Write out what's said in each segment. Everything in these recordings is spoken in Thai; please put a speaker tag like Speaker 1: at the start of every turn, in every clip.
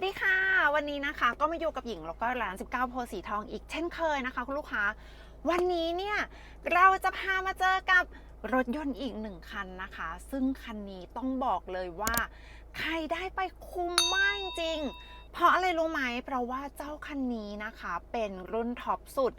Speaker 1: วัสดีค่ะ วันนี้นะคะก็มาอยู่กับหญิงแล้วก็ร้าน 19 โพสีทองอีกเช่นเคยนะคะ คุณลูกค้า วันนี้เนี่ย เราจะพามาเจอกับรถยนต์อีกหนึ่งคันนะคะ ซึ่งคันนี้ต้องบอกเลยว่า ใครได้ไปคุ้มมากจริง เพราะอะไรรู้ไหม เพราะว่าเจ้าคันนี้นะคะ เป็นรุ่นท็อปสุด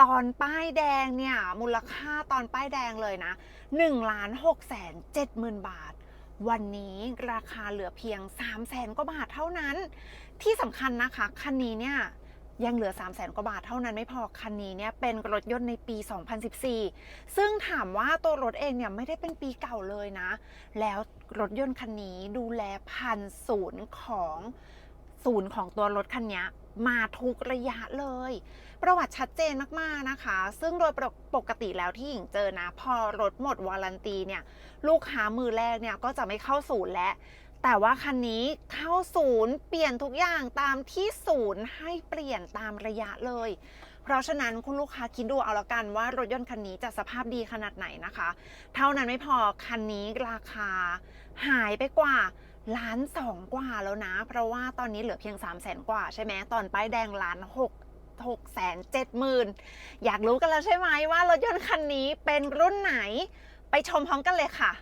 Speaker 1: ตอนป้ายแดงเนี่ย มูลค่าตอนป้ายแดงเลยนะ1ล้าน6แสน7หมื่นบาท วันนี้ราคาเหลือเพียง 3 0 0แสนกว่าบาทเท่านั้น ที่สำคัญนะคะ คันนี้เนี่ยยังเหลือ 3 0 0แสนกว่าบาทเท่านั้นไม่พอ คันนี้เนี่ยเป็นรถยนต์ในปี 2014 ซึ่งถามว่าตัวรถเองเนี่ยไม่ได้เป็นปีเก่าเลยนะ แล้วรถยนต์คันนี้ดูแลพันศูนย์ของศูนย์ของตัวรถคันนี้ มาทุกระยะเลย ประวัติชัดเจนมากๆนะคะ ซึ่งโดยปกติแล้วที่หญิงเจอนะ พอรถหมดวารันตีเนี่ย ลูกค้ามือแรกเนี่ยก็จะไม่เข้าศูนย์แล้วแต่ว่าคันนี้เข้าศูนย์เปลี่ยนทุกอย่างตามที่ศูนย์ให้เปลี่ยนตามระยะเลย เพราะฉะนั้นคุณลูกค้าคิดดูเอาละกันว่ารถยนต์คันนี้จะสภาพดีขนาดไหนนะคะ เท่านั้นไม่พอคันนี้ราคาหายไปกว่า ล้านสองกว่าแล้วนะ เพราะว่าตอนนี้เหลือเพียง3 0 0แสนกว่าใช่ไหมตอนป้ายแดงล้านหกหกแสนเจ็ดหมื่นอยากรู้กันแล้วใช่ไหมว่ารถยนต์คันนี้เป็นรุ่นไหน ไปชมพร้อมกันเลยค่ะ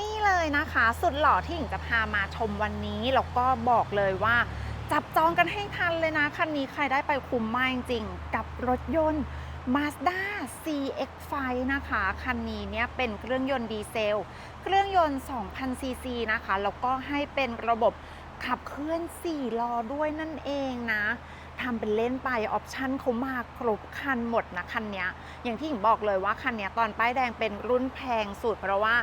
Speaker 1: นี่เลยนะคะ สุดหล่อที่หญิงจะพามาชมวันนี้แล้วก็บอกเลยว่า จับจองกันให้ทันเลยนะ คันนี้ใครได้ไปคุ้มมากจริงๆกับรถยนต์ Mazda CX-5 นะคะ คันนี้เนี่ยเป็นเครื่องยนต์ดีเซล เครื่องยนต์ 2,000 ซีซีนะคะ แล้วก็ให้เป็นระบบขับเคลื่อน 4 ล้อด้วยนั่นเองนะ ทำเป็นเล่นไปออปชั่นเขามาครบคันหมดนะคันนี้อย่างที่หญิงบอกเลยว่าคันนี้ตอนป้ายแดงเป็นรุ่นแพงสุดเพราะว่า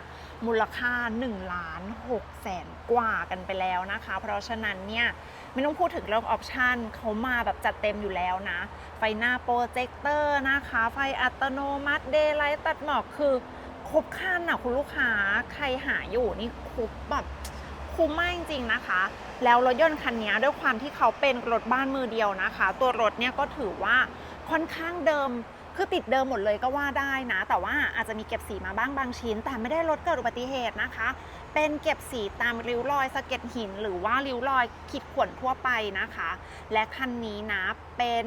Speaker 1: มูลค่า1ล้าน6แสนกว่ากันไปแล้วนะคะ เพราะฉะนั้นเนี่ยไม่ต้องพูดถึงเรื่องออปชันเขามาแบบจัดเต็มอยู่แล้วนะ ไฟหน้าโปรเจคเตอร์นะคะ ไฟอัตโนมัติเดย์ไลท์ตัดหมอกคือครบคันอะคุณลูกค้าใครหาอยู่นี่ครบแบบคุ้มมากจริงๆนะคะ แล้วรถยนต์คันนี้ด้วยความที่เขาเป็นรถบ้านมือเดียวนะคะ ตัวรถเนี่ยก็ถือว่าค่อนข้างเดิมคือติดเดิมหมดเลยก็ว่าได้นะ แต่ว่าอาจจะมีเก็บสีมาบ้างบางชิ้น แต่ไม่ได้รถเกิดอุบัติเหตุนะคะ เป็นเก็บสีตามริ้วรอยสะเก็ดหิน หรือว่าริ้วรอยขีดข่วนทั่วไปนะคะ และคันนี้นะเป็น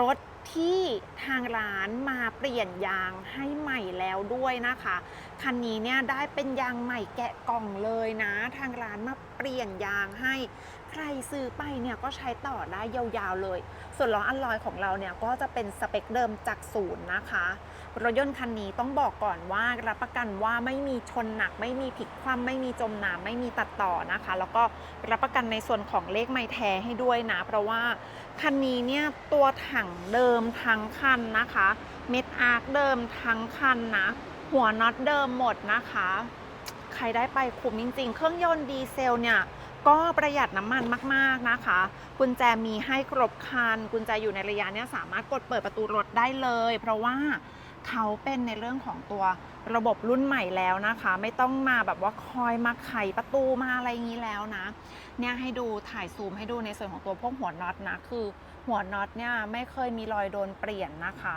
Speaker 1: รถที่ทางร้านมาเปลี่ยนยางให้ใหม่แล้วด้วยนะคะ คันนี้เนี่ยได้เป็นยางใหม่แกะกล่องเลยนะ ทางร้านมาเปลี่ยนยางให้ ใครซื้อไปเนี่ยก็ใช้ต่อได้ยาวๆเลย ส่วนล้ออัลลอยของเราเนี่ยก็จะเป็นสเปคเดิมจากศูนย์นะคะ รถยนต์คันนี้ต้องบอกก่อนว่ารับประกันว่าไม่มีชนหนัก ไม่มีพลิกคว่ำไม่มีจมน้ำไม่มีตัดต่อนะคะ แล้วก็รับประกันในส่วนของเลขไม้แท้ให้ด้วยนะ เพราะว่า คันนี้เนี่ยตัวถังเดิมทั้งคันนะคะ เม็ดอาร์คเดิมทั้งคันนะ หัวน็อตเดิมหมดนะคะ ใครได้ไปคุ้มจริง ๆ เครื่องยนต์ดีเซลเนี่ยก็ประหยัดน้ำมันมาก ๆ นะคะ กุญแจมีให้ครบคัน กุญแจอยู่ในระยะเนี้ยสามารถกดเปิดประตูรถได้เลย เพราะว่า เขาเป็นในเรื่องของตัวระบบรุ่นใหม่แล้วนะคะ ไม่ต้องมาแบบว่าคอยมาไขประตูมาอะไรอย่างนี้แล้วนะ เนี่ยให้ดูถ่ายซูมให้ดูในส่วนของตัวพวกหัวน็อตนะ คือหัวน็อตเนี่ยไม่เคยมีรอยโดนเปลี่ยนนะคะ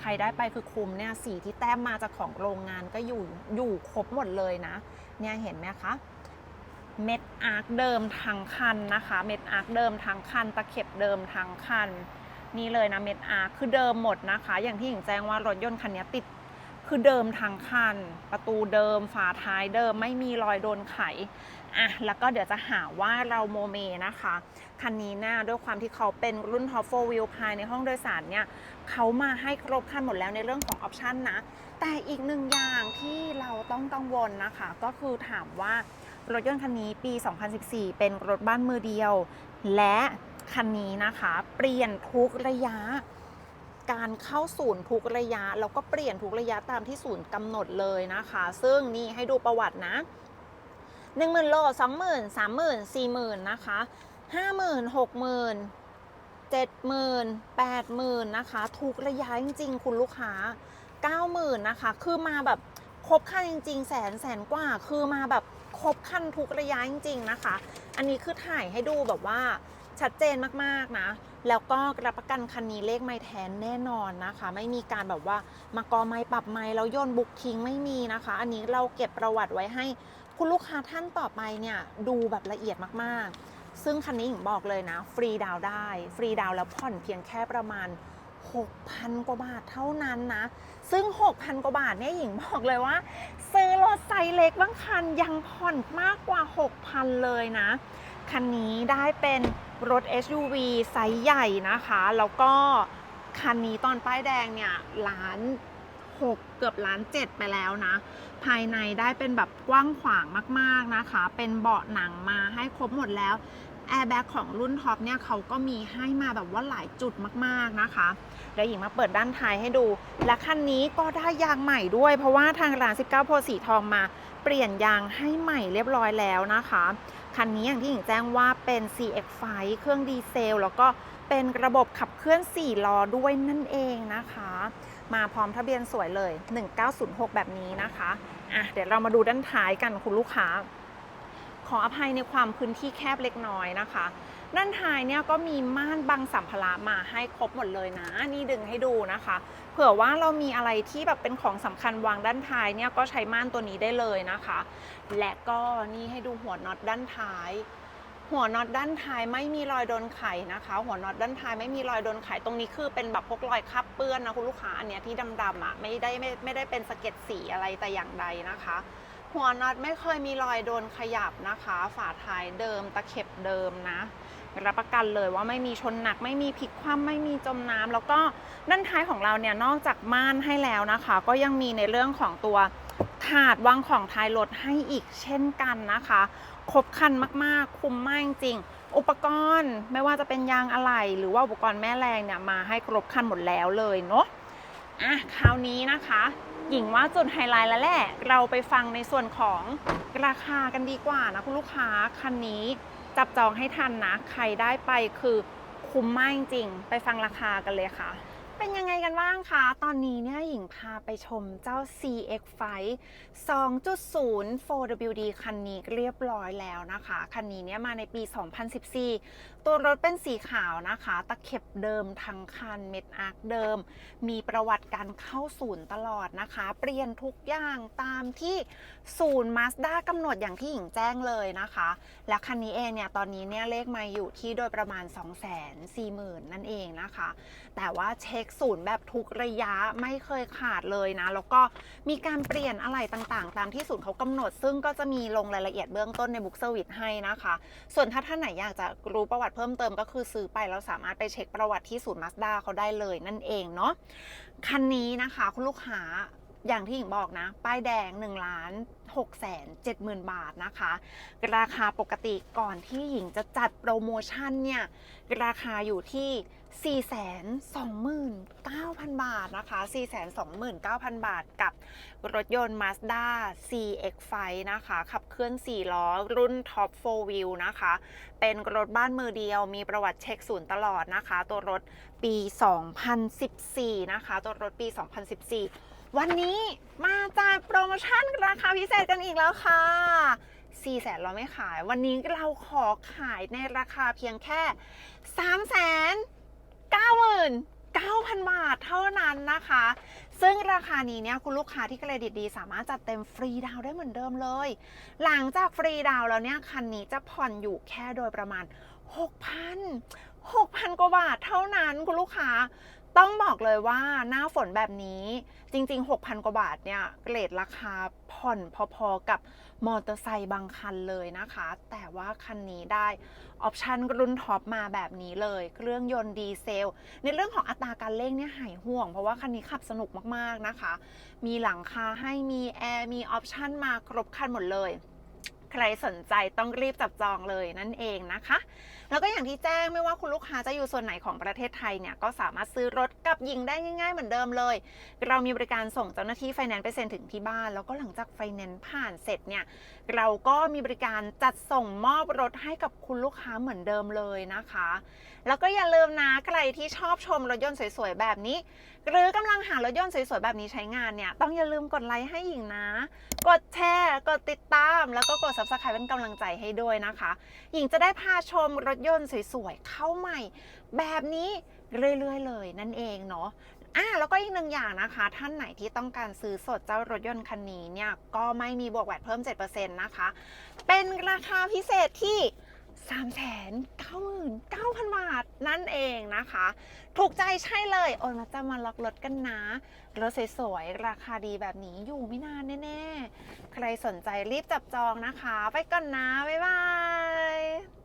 Speaker 1: ใครได้ไปคือคุมเนี่ยสีที่แต้มมาจากของโรงงานก็อยู่อยู่ครบหมดเลยนะ เนี่ยเห็นไหมคะเม็ดอาร์คเดิมทั้งคันนะคะ เม็ดอาร์คเดิมทั้งคัน ตะเข็บเดิมทั้งคันน นี่เลยนะเม็ดอาร์คือเดิมหมดนะคะ อย่างที่หญิงแจ้งว่ารถยนต์คันนี้ติดคือเดิมทั้งคัน ประตูเดิมฝาท้ายเดิมไม่มีรอยโดนไขอะแล้วก็เดี๋ยวจะหาว่าเราโมเมนะคะ คันนี้หนะด้วยความที่เขาเป็นรุ่น Top 4 Wheel ภายในห้องโดยสารเนี่ยเขามาให้ครบคันหมดแล้วในเรื่องของออปชันนะ แต่อีกหนึ่งอย่างที่เราต้องกังวลนะคะ ก็คือถามว่ารถยนต์คันนี้ปี 2014 เป็นรถบ้านมือเดียว และ คันนี้นะคะ เปลี่ยนทุกระยะ การเข้าศูนย์ทุกระยะแล้วก็เปลี่ยนทุกระยะตามที่ศูนย์กำหนดเลยนะคะ ซึ่งนี่ให้ดูประวัตินะ1 0,000โล20,000 30,000 40,000นะคะ50,000 60,000 70,000 80,000นะคะทุกระยะจริง ๆ คุณลูกค้า90,000นะคะ คือมาแบบครบคันจริง ๆ แสนแสนกว่า คือมาแบบครบคันทุกระยะจริง ๆ นะคะ อันนี้คือถ่ายให้ดูแบบว่า ชัดเจนมากๆนะ แล้วก็รับประกันคันนี้เลขไม่แทนแน่นอนนะคะ ไม่มีการแบบว่ามากอไม้ปรับไม้แล้วโยนบุกทิ้งไม่มีนะคะ อันนี้เราเก็บประวัติไว้ให้คุณลูกค้าท่านต่อไปเนี่ยดูแบบละเอียดมากๆ ซึ่งคันนี้หญิงบอกเลยนะ ฟรีดาวได้ ฟรีดาวแล้วผ่อนเพียงแค่ประมาณ 6,000 กว่าบาทเท่านั้นนะ ซึ่ง 6,000 กว่าบาทเนี่ยหญิงบอกเลยว่า ซื้อรถไซส์เล็กบางคันยังผ่อนมากกว่า 6,000 เลยนะ คันนี้ได้เป็น รถ SUV ไซส์ใหญ่นะคะ แล้วก็คันนี้ตอนป้ายแดงเนี่ยล้านหกเกือบล้านเจ็ดไปแล้วนะ ภายในได้เป็นแบบกว้างขวางมากๆนะคะ เป็นเบาะหนังมาให้ครบหมดแล้วแอร์แบ็กของรุ่นท็อปเนี่ยเขาก็มีให้มาแบบว่าหลายจุดมากๆนะคะเดี๋ยวหญิงมาเปิดด้านท้ายให้ดู และคันนี้ก็ได้ยางใหม่ด้วย เพราะว่าทางร้าน 19โพสีทองมาเปลี่ยนยางให้ใหม่เรียบร้อยแล้วนะคะ คันนี้อย่างที่หญิงแจ้งว่าเป็น CX5 เครื่องดีเซล แล้วก็เป็นระบบขับเคลื่อน 4 ล้อด้วยนั่นเองนะคะ มาพร้อมทะเบียนสวยเลย 1906 แบบนี้นะคะอะเดี๋ยวเรามาดูด้านท้ายกันคุณลูกค้า ขออภัยในความพื้นที่แคบเล็กน้อยนะคะ ด้านท้ายเนี่ยก็มีม่านบังสัมภาระมาให้ครบหมดเลยนะ นี่ดึงให้ดูนะคะ เผื่อว่าเรามีอะไรที่แบบเป็นของสำคัญวางด้านท้ายเนี่ยก็ใช้ม่านตัวนี้ได้เลยนะคะ และก็นี่ให้ดูหัวน็อตด้านท้ายหัวน็อตด้านท้ายไม่มีรอยโดนไขนะคะ หัวน็อตด้านท้ายไม่มีรอยโดนไขตรงนี้คือเป็นแบบพวกรอยคราบเปื้อนนะคุณลูกค้าอันเนี้ยที่ดำๆอะไม่ได้ไม่ไม่ได้เป็นสะเก็ดสีอะไรแต่อย่างใดนะคะ หัวน็อตไม่เคยมีรอยโดนขยับนะคะ ฝาท้ายเดิมตะเข็บเดิมนะ รับประกันเลยว่าไม่มีชนหนักไม่มีพลิกคว่ำไม่มีจมน้ำแล้วก็ด้านท้ายของเราเนี่ยนอกจากม่านให้แล้วนะคะ ก็ยังมีในเรื่องของตัวถาดวางของท้ายรถให้อีกเช่นกันนะคะ ครบครันมากๆ คุ้มมากจริง อุปกรณ์ไม่ว่าจะเป็นยางอะไหล่หรือว่าอุปกรณ์แม่แรงเนี่ยมาให้ครบครันหมดแล้วเลยเนาะอะคราวนี้นะคะหญิงว่าจุดไฮไลท์แล้วแหละ เราไปฟังในส่วนของราคากันดีกว่านะคุณลูกค้าคันนี้ จับจองให้ทันนะ ใครได้ไปคือคุ้มมากจริงๆ ไปฟังราคากันเลยค่ะ เป็นยังไงกันบ้างคะ ตอนนี้เนี่ยหญิงพาไปชมเจ้า CX5 2.0 4WD คันนี้เรียบร้อยแล้วนะคะ คันนี้เนี่ยมาในปี 2014 ตัวรถเป็นสีขาวนะคะ ตะเข็บเดิมทั้งคัน เม็ดอาร์คเดิม มีประวัติการเข้าศูนย์ตลอดนะคะ เปลี่ยนทุกอย่างตามที่ศูนย์ Mazda กำหนดอย่างที่หญิงแจ้งเลยนะคะ และคันนี้เองเนี่ยตอนนี้เนี่ยเลขมาอยู่ที่โดยประมาณ 240,000 นั่นเองนะคะ แต่ว่าเช็คศูนย์แบบทุกระยะไม่เคยขาดเลยนะ แล้วก็มีการเปลี่ยนอะไรต่างๆ ตามที่ศูนย์เขากำหนด ซึ่งก็จะมีลงรายละเอียดเบื้องต้นในบุ๊กเซอร์วิสให้นะคะ ส่วนถ้าท่านไหนอยากจะรู้ประวัติเพิ่มเติมก็คือซื้อไปแล้วสามารถไปเช็คประวัติที่ศูนย์มาสด้าเขาได้เลยนั่นเองเนาะคันนี้นะคะคุณลูกค้าอย่างที่หญิงบอกนะ ป้ายแดง1ล้าน 6แสน7หมื่นบาทนะคะ ราคาปกติก่อนที่หญิงจะจัดโปรโมชั่นเนี่ย ราคาอยู่ที่ 429,000 บาทนะคะ 429,000 บาทกับรถยนต์ Mazda CX-5 นะคะ ขับเคลื่อน 4 ล้อ รุ่น Top 4 Wheel นะคะ เป็นรถบ้านมือเดียว มีประวัติเช็คศูนย์ตลอดนะคะ ตัวรถปี 2014 นะคะ ตัวรถปี 2014 วันนี้มาจัดโปรโมชั่นราคาพิเศษกันอีกแล้วค่ะ4แสนเราไม่ขาย วันนี้เราขอขายในราคาเพียงแค่3 9 9 0 0 0บาทเท่านั้นนะคะ ซึ่งราคานี้เนี่ยคุณลูกค้าที่เครดิตดี สามารถจัดเต็มฟรีดาวได้เหมือนเดิมเลย หลังจากฟรีดาวแล้วเนี่ยคันนี้จะผ่อนอยู่แค่โดยประมาณ 6,000 6,000 กว่าบาทเท่านั้นคุณลูกค้า ต้องบอกเลยว่าหน้าฝนแบบนี้จริง ๆ 6,000 กว่าบาทเนี่ยเกรดราคาผ่อนพอๆกับมอเตอร์ไซค์บางคันเลยนะคะ แต่ว่าคันนี้ได้ออปชันรุ่นท็อปมาแบบนี้เลย เครื่องยนต์ดีเซล ในเรื่องของอัตราการเร่งเนี่ยหายห่วง เพราะว่าคันนี้ขับสนุกมากๆนะคะ มีหลังคาให้มีแอร์มีออปชันมาครบคันหมดเลย ใครสนใจต้องรีบจับจองเลยนั่นเองนะคะ แล้วก็อย่างที่แจ้งไม่ว่าคุณลูกค้าจะอยู่ส่วนไหนของประเทศไทยเนี่ยก็สามารถซื้อรถกับยิงได้ง่าย ๆ เหมือนเดิมเลย เรามีบริการส่งเจ้าหน้าที่ไฟแนนซ์ไปเซ็นถึงที่บ้าน แล้วก็หลังจากไฟแนนซ์ผ่านเสร็จเนี่ยเราก็มีบริการจัดส่งมอบรถให้กับคุณลูกค้าเหมือนเดิมเลยนะคะ แล้วก็อย่าลืมนะใครที่ชอบชมรถยนต์สวยๆแบบนี้ หรือกำลังหารถยนต์สวยๆแบบนี้ใช้งานเนี่ยต้องอย่าลืมกดไลค์ให้หญิงนะ กดแชร์ กดติดตาม แล้วก็กด subscribe เป็นกำลังใจให้ด้วยนะคะ หญิงจะได้พาชมรถยนต์สวยๆ เข้าใหม่ แบบนี้เรื่อยๆ เลยนั่นเองเนาะอะแล้วก็อีกหนึ่งอย่างนะคะ ท่านไหนที่ต้องการซื้อสดเจ้ารถยนต์คันนี้เนี่ย ก็ไม่มีบวกแวดเพิ่ม 7%นะคะ เป็นราคาพิเศษที่ 3 9 9 9,000 บาทนั่นเองนะคะ ถูกใจใช่เลย โอนมาจะมาล็อกรถกันนะ รถสวยๆ ราคาดีแบบนี้อยู่ไม่นานแน่ๆ ใครสนใจรีบจับจองนะคะ ไปก่อนนะ บ๊ายบาย